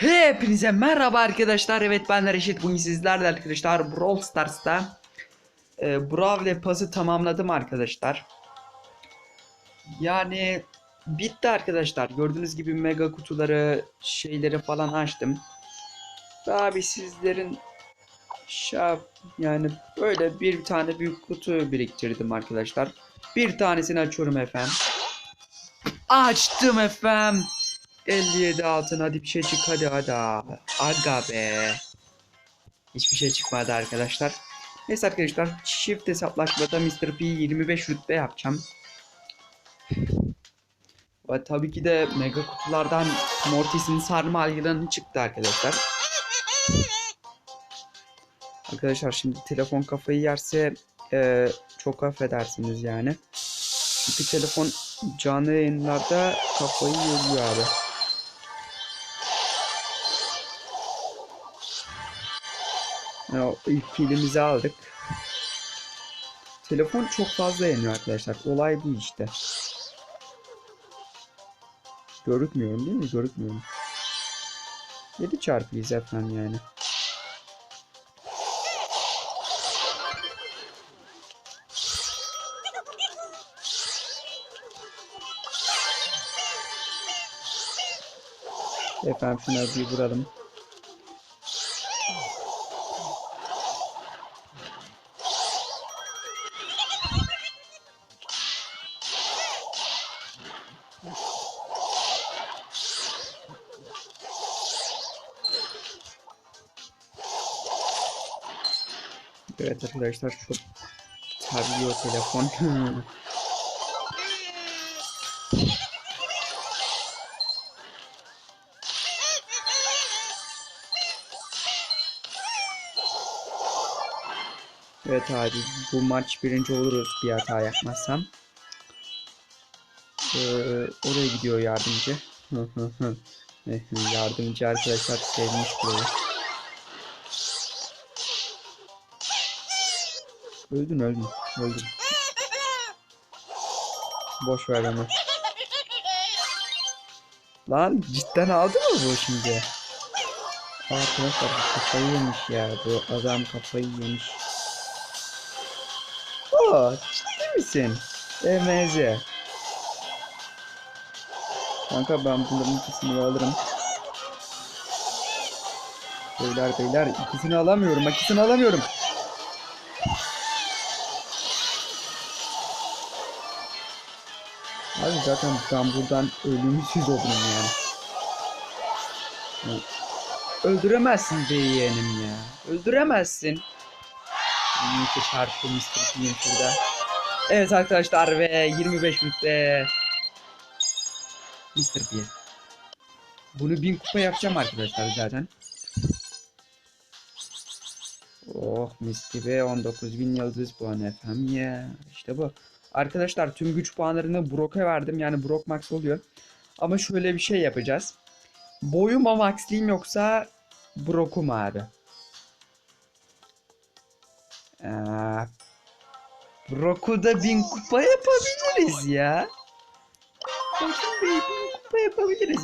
Hepinize merhaba arkadaşlar. Evet ben Reşit. Bugün sizlerle arkadaşlar Brawl Stars'ta e, Bravle Pass'ı tamamladım arkadaşlar. Yani bitti arkadaşlar. Gördüğünüz gibi mega kutuları şeyleri falan açtım. Bir sizlerin şap yani böyle bir tane büyük kutu biriktirdim arkadaşlar. Bir tanesini açıyorum efendim. Açtım efendim. 57 altın hadi bir şey çık hadi hadi. Aga be. Hiçbir şey çıkmadı arkadaşlar. Neyse arkadaşlar çift hesaplaşmada Mr. P 25 rütbe yapacağım. Ve tabii ki de mega kutulardan Mortis'in sarma algılarını çıktı arkadaşlar. Arkadaşlar şimdi telefon kafayı yerse e, çok affedersiniz yani. Çünkü telefon canlı yayınlarda kafayı yiyor abi. Yani ilk kilimizi aldık. Telefon çok fazla yanıyor arkadaşlar. Olay bu işte. Görükmüyorum değil mi? Görükmüyorum. 7 çarpıyız efendim yani. Efendim şunları bir vuralım. Evet arkadaşlar çok terliyor telefon. evet abi bu maç birinci oluruz bir hata yapmazsam. Ee, oraya gidiyor yardımcı. yardımcı arkadaşlar sevmiş burayı. Öldün öldün öldün. Boş ver onu. Lan cidden aldı mı bu şimdi? Arkadaşlar kafayı yemiş ya bu adam kafayı yemiş. Oo ciddi misin? EMZ. Kanka ben bunların ikisini alırım. Beyler beyler ikisini alamıyorum ikisini alamıyorum. Abi zaten ben buradan ölümsüz olurum yani. Ya, Öldüremezsin be yeğenim ya. Öldüremezsin. Neyse çarptı Mr. P'nin şurada. Evet arkadaşlar ve 25 rütbe. Mr. P. Bunu 1000 kupa yapacağım arkadaşlar zaten. Oh mis gibi 19.000 yıldız puanı efendim ya. İşte bu. Arkadaşlar tüm güç puanlarını Brock'a verdim. Yani Brock max oluyor. Ama şöyle bir şey yapacağız. Boyuma maxliyim yoksa Brock'um abi. Ee, Brock'u da 1000 kupa yapabiliriz ya. Bey 1000 kupa yapabiliriz.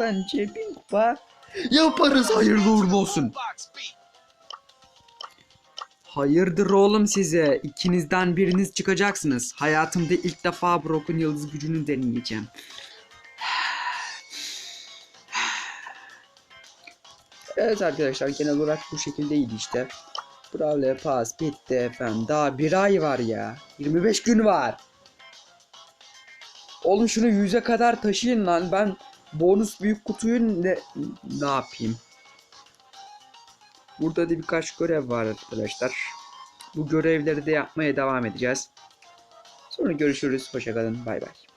Bence 1000 kupa yaparız hayırlı uğurlu olsun. Hayırdır oğlum size? İkinizden biriniz çıkacaksınız. Hayatımda ilk defa Brock'un yıldız gücünü deneyeceğim. Evet arkadaşlar genel olarak bu şekildeydi işte. Brawl'e pas bitti efendim. Daha bir ay var ya. 25 gün var. Oğlum şunu 100'e kadar taşıyın lan. Ben bonus büyük kutuyu ne, ne yapayım? Burada da birkaç görev var arkadaşlar. Bu görevleri de yapmaya devam edeceğiz. Sonra görüşürüz. Hoşçakalın. Bay bay.